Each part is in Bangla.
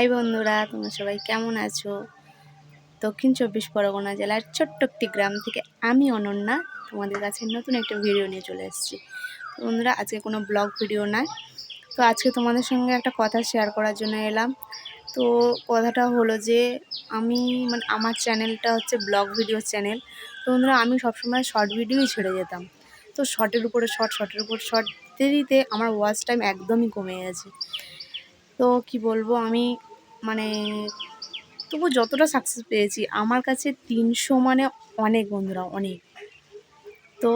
হাই বন্ধুরা, তোমরা সবাই কেমন আছো? দক্ষিণ চব্বিশ পরগনা জেলার ছোট্ট একটি গ্রাম থেকে আমি অনন্যা, তোমাদের কাছে নতুন একটা ভিডিও নিয়ে চলে এসেছি। বন্ধুরা, আজকে কোনো ব্লগ ভিডিও নয়। তো আজকে তোমাদের সঙ্গে একটা কথা শেয়ার করার জন্য এলাম। তো কথাটা হলো যে, আমি মানে আমার চ্যানেলটা হচ্ছে ব্লগ ভিডিও চ্যানেল তো বন্ধুরা, আমি সবসময় শর্ট ভিডিওই ছেড়ে যেতাম। তো শর্টের উপরে শর্ট শর্টের উপর শর্ট দিতে দিতে আমার ওয়াচ টাইম একদমই কমে গেছে। তো কি বলব, আমি মানে তবু যতটা সাকসেস পেয়েছি, আমার কাছে তিনশো মানে অনেক বন্ধুরা, অনেক। তো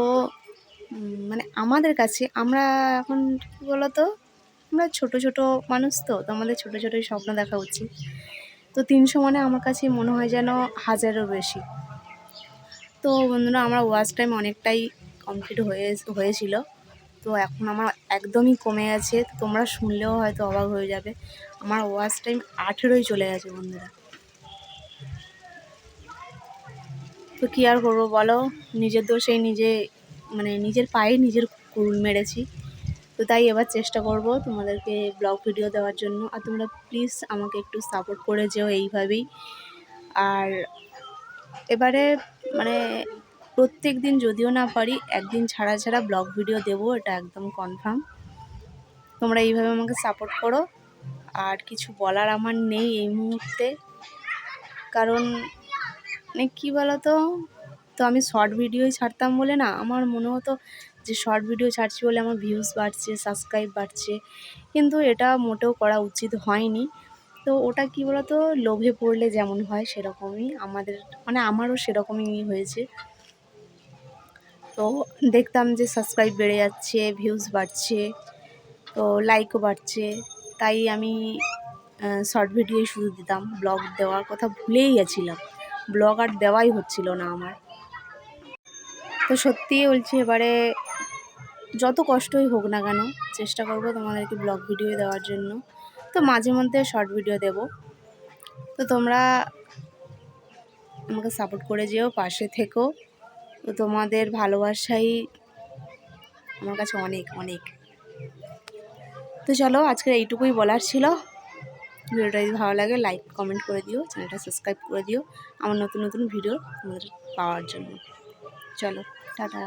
মানে আমাদের কাছে, আমরা এখন কী বলতো, আমরা ছোট ছোট মানুষ তো তো আমাদের ছোট ছোটোই স্বপ্ন দেখা উচিত। তো তিনশো মানে আমার কাছে মনে হয় যেন হাজারও বেশি। তো বন্ধুরা, আমার ওয়াচ টাইম অনেকটাই কমপ্লিট হয়ে, হয়েছিল। তো এখন আমার একদমই কমে গেছে। তোমরা শুনলেও হয়তো অবাক হয়ে যাবে। আমার ওয়াচ টাইম আঠেরোই চলে গেছে বন্ধুরা। তো কী আর করব বলো? নিজের দোষেই নিজে মানে নিজের পায়ে নিজের কুড়ুল মেরেছি। তো তাই এবার চেষ্টা করব তোমাদেরকে ব্লগ ভিডিও দেওয়ার জন্য। আর তোমরা প্লিজ আমাকে একটু সাপোর্ট করে যেও এইভাবেই। আর এবারে মানে প্রত্যেক দিন যদিও না পারি, একদিন ছাড়া ছাড়া ব্লগ ভিডিও দেবো, এটা একদম কনফার্ম তোমরা এইভাবে আমাকে সাপোর্ট করো। আর কিছু বলার আমার নেই এই মুহূর্তে। কারণ মানে কী বলো তো তো আমি শর্ট ভিডিওই ছাড়তাম বলে না, আমার মনে হতো যে শর্ট ভিডিও ছাড়ছি বলে আমার ভিউজ বাড়ছে সাবস্ক্রাইব বাড়ছে। কিন্তু এটা মোটেও করা উচিত হয়নি। তো ওটা কী বলতো? লোভে পড়লে যেমন হয় সেরকমই আমাদের মানে আমারও সেরকমই হয়েছে। তো দেখতাম যে সাবস্ক্রাইব বেড়ে যাচ্ছে ভিউজ বাড়ছে, তো লাইকও বাড়ছে। তাই আমি শর্ট ভিডিওই শুধু দিতাম। ব্লগ দেওয়ার কথা ভুলেই গেছিলাম। ব্লগ আর দেওয়াই হচ্ছিল না আমার। তো সত্যিই বলছি, এবারে যত কষ্টই হোক না কেন, চেষ্টা করব তোমাদেরকে ব্লগ ভিডিও দেওয়ার জন্য। তো মাঝে মধ্যে শর্ট ভিডিও দেব। তো তোমরা আমাকে সাপোর্ট করে যেও, পাশে থেকো। তো তোমাদের ভালোবাসাই আমার কাছে অনেক অনেক। তো চলো, আজকের এইটুকুই বলার ছিল। ভিডিওটা যদি ভালো লাগে লাইক কমেন্ট করে দিও, চ্যানেলটা সাবস্ক্রাইব করে দিও আমার নতুন নতুন ভিডিও তোমাদের পাওয়ার জন্য। চলো, টাটা।